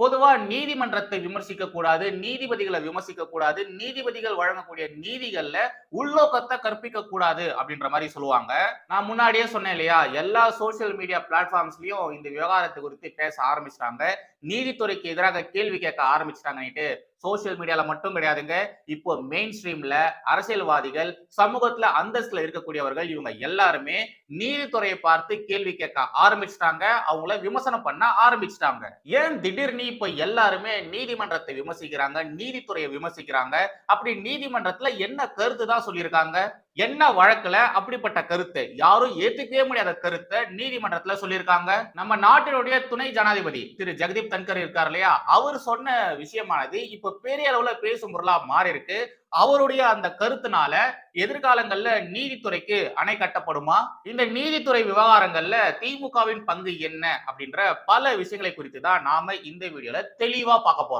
பொதுவா நீதிமன்றத்தை விமர்சிக்க கூடாது நீதிபதிகளை விமர்சிக்க கூடாது நீதிபதிகள் வழங்கக்கூடிய நீதிகள்ல உள்நோக்கத்தை கற்பிக்க கூடாது அப்படின்ற மாதிரி சொல்லுவாங்க. நான் முன்னாடியே சொன்னேன் இல்லையா எல்லா சோசியல் மீடியா பிளாட்ஃபார்ம்ஸ்லயும் இந்த விவகாரத்தை குறித்து பேச ஆரம்பிச்சிட்டாங்க. நீதித்துறைக்கு எதிராக கேள்வி கேட்க ஆரம்பிச்சிட்டாங்கன்னுட்டு சோசியல் மீடியால மட்டும் கிடையாதுங்க. இப்போ மெயின் ஸ்ட்ரீம்ல அரசியல்வாதிகள் சமூகத்துல அந்தஸ்துல இருக்கக்கூடியவர்கள் இவங்க எல்லாருமே நீதித்துறையை பார்த்து கேள்வி கேட்க ஆரம்பிச்சிட்டாங்க. அவங்கள விமர்சனம் பண்ண ஆரம்பிச்சிட்டாங்க. ஏன் திடீர்னு இப்ப எல்லாருமே நீதிமன்றத்தை விமர்சிக்கிறாங்க நீதித்துறையை விமர்சிக்கிறாங்க. அப்படி நீதிமன்றத்துல என்ன கருத்து தான் சொல்லியிருக்காங்க? என்ன வழக்குல அப்படிப்பட்ட கருத்து? யாரும் ஏத்துக்கவே முடியாத கருத்தை நீதிமன்றத்துல சொல்லியிருக்காங்க. நம்ம நாட்டினுடைய துணை ஜனாதிபதி திரு ஜெகதீப் தன்கர் இருக்கார் இல்லையா? அவர் சொன்ன விஷயமானது இப்ப பெரிய அளவுல பேசும் பொருளா மாறி இருக்கு அவருடைய அந்த கருத்துனால எதிர்காலங்கள்ல நீதித்துறைக்கு அணை கட்டப்படுமா? இந்த நீதித்துறை விவகாரங்கள்ல திமுகவின் பங்கு என்ன? அப்படின்ற பல விஷயங்களை குறித்து தான் நாம இந்த வீடியோல தெளிவா பார்க்க போறோம்.